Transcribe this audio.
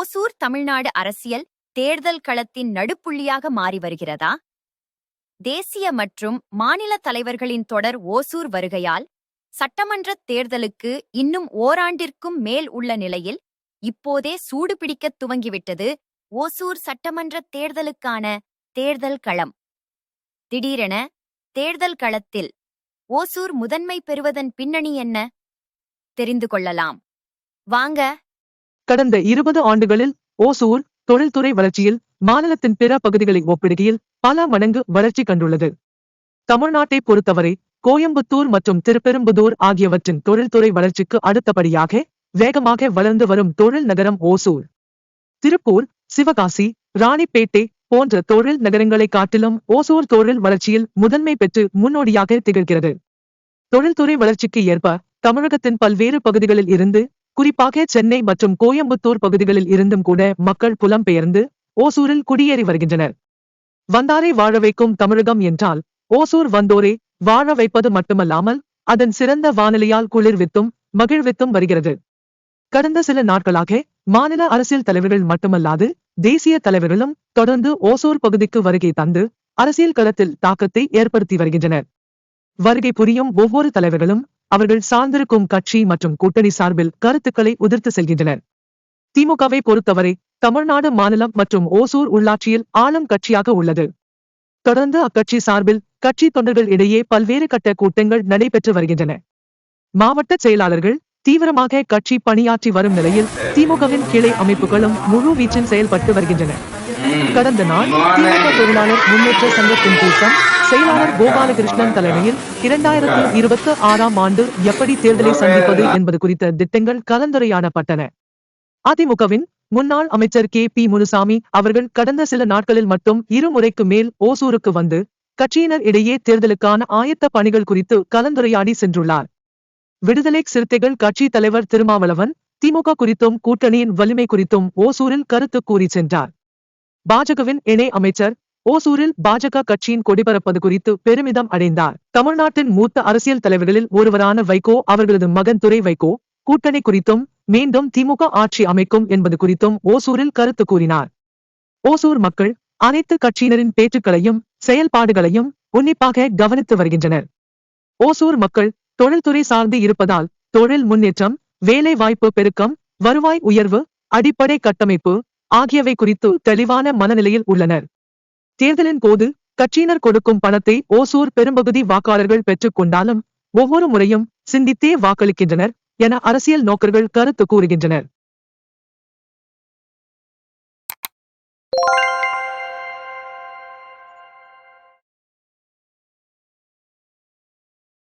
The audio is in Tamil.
ஓசூர் தமிழ்நாடு அரசியல் தேர்தல் களத்தின் நடுப்புள்ளியாக மாறி வருகிறதா? தேசிய மற்றும் மாநில தலைவர்களின் தொடர் ஓசூர் வருகையால் சட்டமன்ற தேர்தலுக்கு இன்னும் ஓராண்டிற்கும் மேல் உள்ள நிலையில் இப்போதே சூடு பிடிக்கத் துவங்கிவிட்டது ஓசூர் சட்டமன்ற தேர்தலுக்கான தேர்தல் களம். திடீரென தேர்தல் களத்தில் ஓசூர் முதன்மை பெறுவதன் பின்னணி என்ன? தெரிந்து கொள்ளலாம். வாங்க கடந்த இருபது ஆண்டுகளில் ஓசூர் தொழில்துறை வளர்ச்சியில் மாநிலத்தின் பிற பகுதிகளை ஒப்பிடுகையில் பல மடங்கு வளர்ச்சி கண்டுள்ளது. தமிழ்நாட்டை பொறுத்தவரை கோயம்புத்தூர் மற்றும் திருப்பெரும்புதூர் ஆகியவற்றின் தொழில்துறை வளர்ச்சிக்கு அடுத்தபடியாக வேகமாக வளர்ந்து வரும் தொழில் நகரம் ஓசூர். திருப்பூர் சிவகாசி ராணிப்பேட்டை போன்ற தொழில் நகரங்களை காட்டிலும் ஓசூர் தொழில் வளர்ச்சியில் முதன்மை பெற்று முன்னோடியாக திகழ்கிறது. தொழில்துறை வளர்ச்சிக்கு ஏற்ப தமிழகத்தின் பல்வேறு பகுதிகளில் இருந்து குறிப்பாக சென்னை மற்றும் கோயம்புத்தூர் பகுதிகளில் இருந்தும் கூட மக்கள் புலம்பெயர்ந்து ஓசூரில் குடியேறி வருகின்றனர். வந்தாரை வாழ வைக்கும் தமிழகம் என்றால் ஓசூர் வந்தோரே வாழ வைப்பது மட்டுமல்லாமல் அதன் சிறந்த வானிலையால் குளிர்வித்தும் மகிழ்வித்தும் வருகிறது. கடந்த சில நாட்களாக மாநில அரசியல் தலைவர்கள் மட்டுமல்லாது தேசிய தலைவர்களும் தொடர்ந்து ஓசூர் பகுதிக்கு வருகை தந்து அரசியல் களத்தில் தாக்கத்தை ஏற்படுத்தி வருகின்றனர். வருகை புரியும் ஒவ்வொரு தலைவர்களும் அவர்கள் சார்ந்திருக்கும் கட்சி மற்றும் கூட்டணி சார்பில் கருத்துக்களை உதிர்த்து செல்கின்றனர். திமுகவை பொறுத்தவரை தமிழ்நாடு மாநிலம் மற்றும் ஓசூர் உள்ளாட்சியில் ஆளும் கட்சியாக உள்ளது. தொடர்ந்து அக்கட்சி சார்பில் கட்சி தொண்டர்கள் இடையே பல்வேறு கட்ட கூட்டங்கள் நடைபெற்று வருகின்றன. மாவட்ட செயலாளர்கள் தீவிரமாக கட்சி பணியாற்றி வரும் நிலையில் திமுகவின் கிளை அமைப்புகளும் முழு வீச்சில் செயல்பட்டு வருகின்றன. கடந்த நாள் திமுக தொழிலாளர் முன்னேற்ற சங்கத்தின் கூட்டம். செயலாளர் கோபாலகிருஷ்ணன் தலைமையில் இரண்டாயிரத்து இருபத்தி ஆறாம் ஆண்டு எப்படி தேர்தலை சந்திப்பது என்பது குறித்த திட்டங்கள் கலந்துரையாடப்பட்டன. அதிமுகவின் முன்னாள் அமைச்சர் கே பி முனுசாமி அவர்கள் கடந்த சில நாட்களில் மட்டும் இருமுறைக்கு மேல் ஓசூருக்கு வந்து கட்சியினர் இடையே தேர்தலுக்கான ஆயத்த பணிகள் குறித்து கலந்துரையாடி சென்றுள்ளார். விடுதலை சிறுத்தைகள் கட்சி தலைவர் திருமாவளவன் திமுக குறித்தும் கூட்டணியின் வலிமை குறித்தும் ஓசூரில் கருத்து கூறி சென்றார். பாஜகவின் இணை அமைச்சர் ஓசூரில் பாஜக கட்சியின் கொடிபரப்பது குறித்து பெருமிதம் அடைந்தார். தமிழ்நாட்டின் மூத்த அரசியல் தலைவர்களில் ஒருவரான வைகோ அவர்களது மகன் துரை வைகோ கூட்டணி குறித்தும் மீண்டும் திமுக ஆட்சி அமைக்கும் என்பது குறித்தும் ஓசூரில் கருத்து கூறினார். ஓசூர் மக்கள் அனைத்து கட்சியினரின் பேச்சுக்களையும் செயல்பாடுகளையும் உன்னிப்பாக கவனித்து வருகின்றனர். ஓசூர் மக்கள் தொழில்துறை சார்ந்து இருப்பதால் தொழில் முன்னேற்றம் வேலை வாய்ப்பு பெருக்கம் வருவாய் உயர்வு அடிப்படை கட்டமைப்பு ஆகியவை குறித்து தெளிவான மனநிலையில் உள்ளனர். தேர்தலின் போது கட்சியினர் கொடுக்கும் பணத்தை ஓசூர் பெரும்பகுதி வாக்காளர்கள் பெற்றுக் கொண்டாலும் ஒவ்வொரு முறையும் சிந்தித்தே வாக்களிக்கின்றனர் என அரசியல் நோக்கர்கள் கருத்து கூறுகின்றனர்.